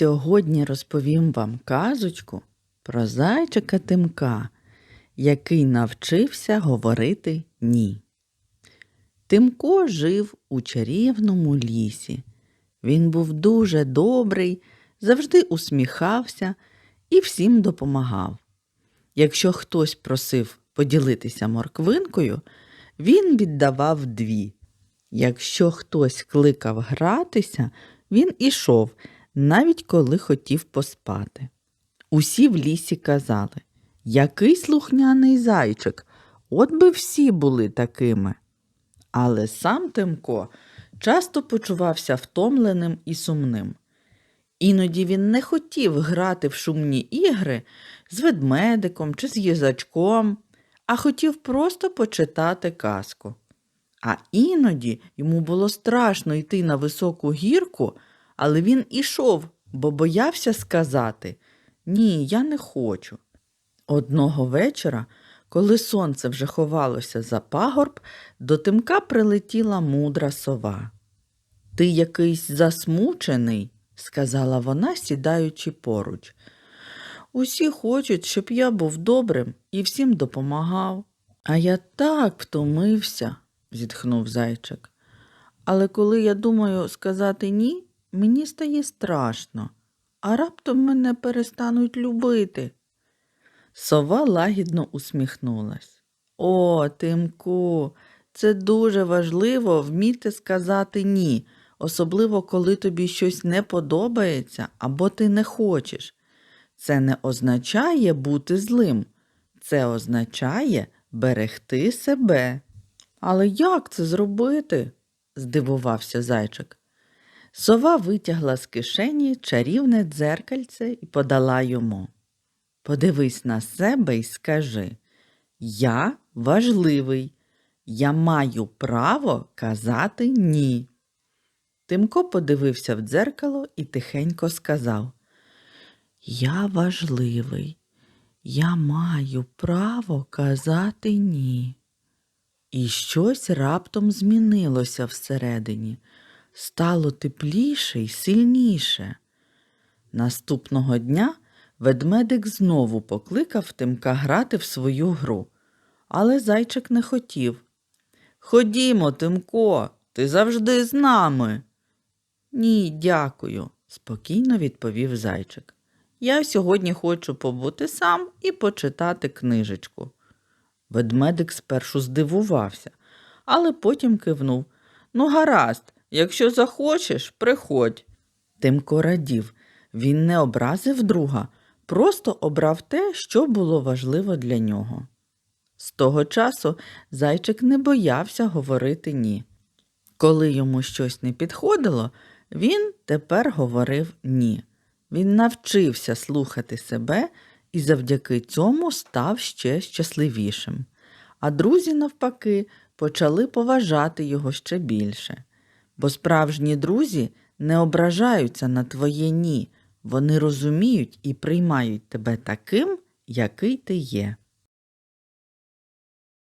Сьогодні розповім вам казочку про зайчика Тимка, який навчився говорити ні. Тимко жив у чарівному лісі. Він був дуже добрий, завжди усміхався і всім допомагав. Якщо хтось просив поділитися морквинкою, він віддавав дві. Якщо хтось кликав гратися, він ішов, навіть коли хотів поспати. Усі в лісі казали, який слухняний зайчик, от би всі були такими. Але сам Тимко часто почувався втомленим і сумним. Іноді він не хотів грати в шумні ігри з ведмедиком чи з їжачком, а хотів просто почитати казку. А іноді йому було страшно йти на високу гірку, але він ішов, бо боявся сказати Ні, я не хочу. Одного вечора, коли сонце вже ховалося за пагорб, до Тимка прилетіла мудра сова. Ти якийсь засмучений, сказала вона, сідаючи поруч. Усі хочуть, щоб я був добрим і всім допомагав. А я так втомився, зітхнув зайчик. Але коли я думаю сказати ні, мені стає страшно, а раптом мене перестануть любити. Сова лагідно усміхнулась. О, Тимку, це дуже важливо вміти сказати ні, особливо коли тобі щось не подобається або ти не хочеш. Це не означає бути злим, це означає берегти себе. Але як це зробити? здивувався зайчик. Сова витягла з кишені чарівне дзеркальце і подала йому. Подивись на себе і скажи Я важливий, я маю право казати ні. Тимко подивився в дзеркало і тихенько сказав Я важливий, я маю право казати ні. І щось раптом змінилося всередині, стало тепліше й сильніше. Наступного дня ведмедик знову покликав Тимка грати в свою гру, але зайчик не хотів. Ходімо, Тимко, ти завжди з нами. Ні, дякую, спокійно відповів зайчик. Я сьогодні хочу побути сам і почитати книжечку. Ведмедик спершу здивувався, але потім кивнув. Ну, гаразд, якщо захочеш, приходь. Тимко радів. Він не образив друга, просто обрав те, що було важливо для нього. З того часу зайчик не боявся говорити ні. Коли йому щось не підходило, він тепер говорив ні. Він навчився слухати себе і завдяки цьому став ще щасливішим. А друзі, навпаки, почали поважати його ще більше. Бо справжні друзі не ображаються на твоє ні, вони розуміють і приймають тебе таким, який ти є.